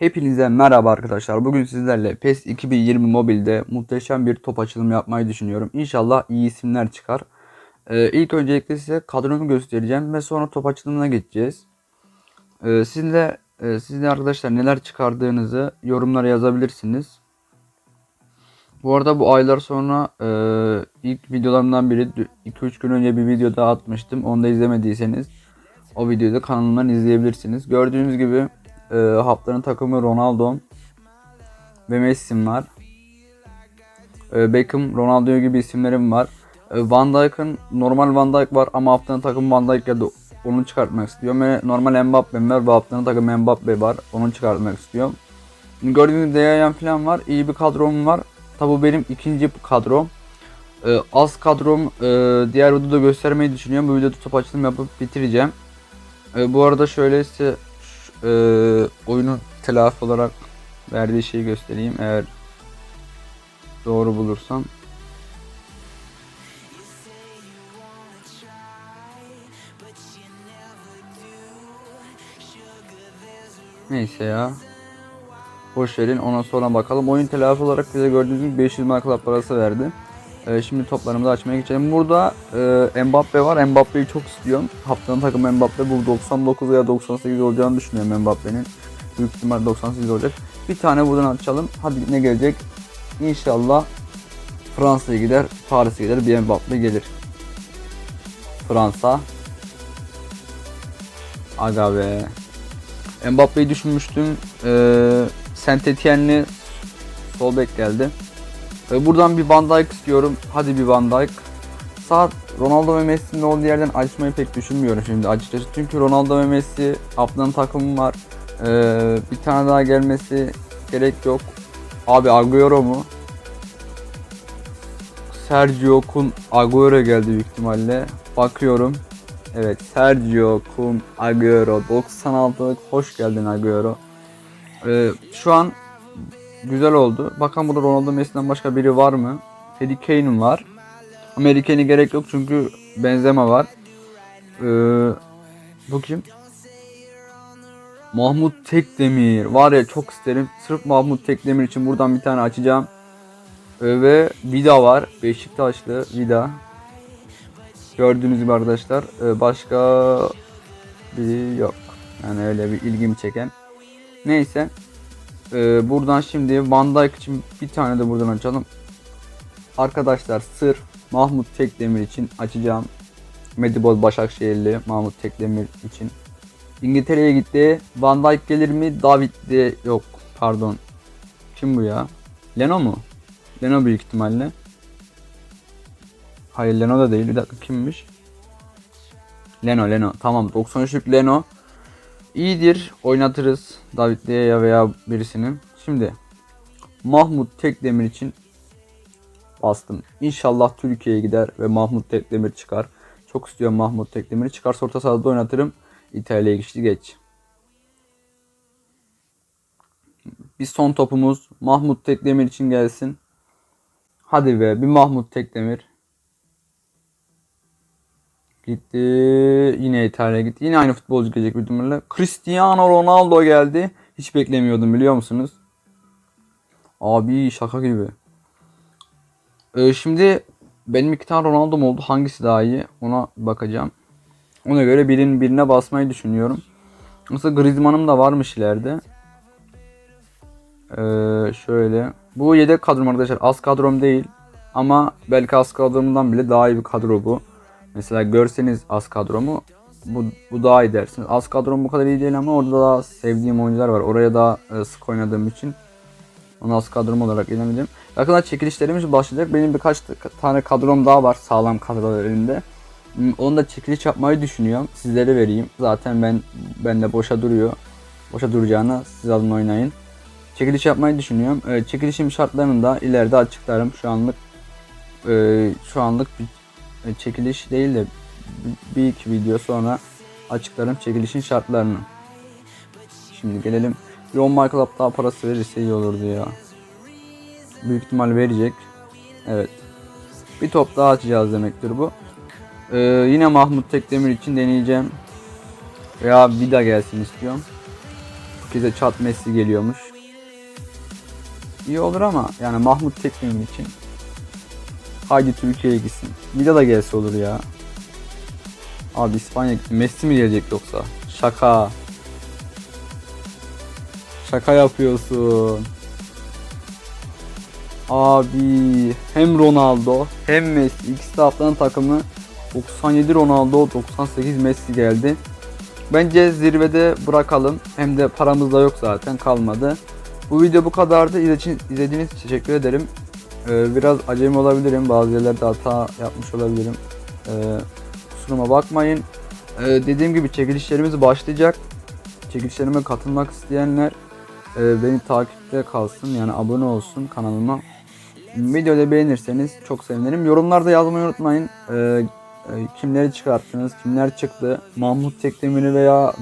Hepinize merhaba arkadaşlar. Bugün sizlerle PES 2020 mobilde muhteşem bir top açılımı yapmayı düşünüyorum. İnşallah iyi isimler çıkar. Ee, ilk öncelikle size kadromu göstereceğim ve sonra top açılımına geçeceğiz. Ee, sizle, e, siz arkadaşlar neler çıkardığınızı yorumlara yazabilirsiniz. Bu arada bu aylar sonra e, ilk videolarımdan biri 2-3 gün önce bir video daha atmıştım. Onu da izlemediyseniz o videoyu da kanalımdan izleyebilirsiniz. Gördüğünüz gibi e, haftanın takımı Ronaldo ve Messi'm var. E, Beckham, Ronaldo gibi isimlerim var. E, Van Dijk'ın normal Van Dijk var ama haftanın takımı Van Dijk geldi. Onu çıkartmak istiyorum. Ve normal Mbappe'm var ve haftanın takımı Mbappe var. Onu çıkartmak istiyorum. Gördüğünüz Deyayan falan var. İyi bir kadrom var. Tabi bu benim ikinci kadrom. E, az kadrom e, diğer videoda göstermeyi düşünüyorum. Bu videoda top açılım yapıp bitireceğim. E, bu arada şöyle size e, oyunu telafi olarak verdiği şeyi göstereyim eğer doğru bulursam. Neyse ya. Boş verin ona sonra bakalım. Oyun telafi olarak bize gördüğünüz gibi 500 mark club parası verdi. Ee, şimdi toplarımızı açmaya geçelim. Burada e, Mbappe var. Mbappe'yi çok istiyorum. Haftanın takımı Mbappe. Bu 99 veya 98 olacağını düşünüyorum Mbappe'nin. Büyük ihtimal 98 olacak. Bir tane buradan açalım. Hadi ne gelecek? İnşallah Fransa'ya gider, Paris'e gider, bir Mbappe gelir. Fransa. Aga be. Mbappe'yi düşünmüştüm. Ee, Saint Etienne'li sol bek geldi. Buradan bir Van Dijk istiyorum. Hadi bir Van Dijk. Saat Ronaldo ve Messi'nin olduğu yerden açmayı pek düşünmüyorum şimdi açıkçası. Çünkü Ronaldo ve Messi haftanın takımı var. Ee, bir tane daha gelmesi gerek yok. Abi Agüero mu? Sergio Kun Agüero geldi büyük ihtimalle. Bakıyorum. Evet Sergio Kun Agüero 96'lık hoş geldin Agüero. Ee, şu an güzel oldu. Bakalım burada Ronaldo Messi'den başka biri var mı? Harry Kane'in var. Amerikan'ı gerek yok çünkü Benzema var. Ee, bu kim? Mahmut Tekdemir. Var ya çok isterim. Sırf Mahmut Tekdemir için buradan bir tane açacağım. Ee, ve Vida var. Beşiktaşlı Vida. Gördüğünüz gibi arkadaşlar. Ee, başka biri yok. Yani öyle bir ilgimi çeken. Neyse. Ee, buradan şimdi Van Dijk için bir tane de buradan açalım. Arkadaşlar sırf Mahmut Tekdemir için açacağım. Medibol Başakşehirli Mahmut Tekdemir için. İngiltere'ye gitti. Van Dijk gelir mi? David de yok. Pardon. Kim bu ya? Leno mu? Leno büyük ihtimalle. Hayır Leno da değil. Bir dakika kimmiş? Leno Leno. Tamam 93'lük Leno. İyidir. Oynatırız. David Gea veya birisini. Şimdi Mahmut Tekdemir için bastım. İnşallah Türkiye'ye gider ve Mahmut Tekdemir çıkar. Çok istiyorum Mahmut Tekdemir'i. Çıkarsa orta sahada oynatırım. İtalya'ya geçti geç. Bir son topumuz Mahmut Tekdemir için gelsin. Hadi be bir Mahmut Tekdemir. Gitti. Yine İtalya'ya gitti. Yine aynı futbolcu gelecek büyük ihtimalle. Cristiano Ronaldo geldi. Hiç beklemiyordum biliyor musunuz? Abi şaka gibi. Ee, şimdi benim iki tane Ronaldo'm oldu. Hangisi daha iyi? Ona bakacağım. Ona göre birinin birine basmayı düşünüyorum. Mesela Griezmann'ım da varmış ileride. Ee, şöyle. Bu yedek kadrom arkadaşlar. Az kadrom değil. Ama belki az kadromdan bile daha iyi bir kadro bu. Mesela görseniz az kadromu bu, bu daha iyi dersiniz. Az kadrom bu kadar iyi değil ama orada daha sevdiğim oyuncular var. Oraya daha e, sık oynadığım için onu az kadrom olarak ilerledim. Yakında çekilişlerimiz başlayacak. Benim birkaç tane kadrom daha var sağlam kadrolar elinde. Hmm, Onu da çekiliş yapmayı düşünüyorum. Sizlere vereyim. Zaten ben bende boşa duruyor. Boşa duracağına siz alın oynayın. Çekiliş yapmayı düşünüyorum. Ee, çekilişim şartlarını da ileride açıklarım. Şu anlık e, şu anlık e, çekiliş değil de bir- iki video sonra açıklarım çekilişin şartlarını. Şimdi gelelim. Bir 10 marka Club daha parası verirse iyi olurdu ya. Büyük ihtimal verecek. Evet. Bir top daha açacağız demektir bu. Ee, yine Mahmut Tekdemir için deneyeceğim. Veya Vida gelsin istiyorum. Herkese çat Messi geliyormuş. İyi olur ama yani Mahmut Tekdemir için haydi Türkiye'ye gitsin. Vida da gelse olur ya. Abi İspanya. Messi mi gelecek yoksa? Şaka. Şaka yapıyorsun. Abi hem Ronaldo hem Messi ikisi de haftanın takımı 97 Ronaldo 98 Messi geldi. Bence zirvede bırakalım. Hem de paramız da yok zaten kalmadı. Bu video bu kadardı. İzlediğiniz için teşekkür ederim. Ee, biraz acemi olabilirim. Bazı yerlerde hata yapmış olabilirim. Ee, kusuruma bakmayın. Ee, dediğim gibi çekilişlerimiz başlayacak. Çekilişlerime katılmak isteyenler e, beni takipte kalsın. Yani abone olsun kanalıma. Videoda beğenirseniz çok sevinirim. Yorumlarda yazmayı unutmayın. Ee, e, kimleri çıkarttınız, kimler çıktı. Mahmut Tekdemir'i veya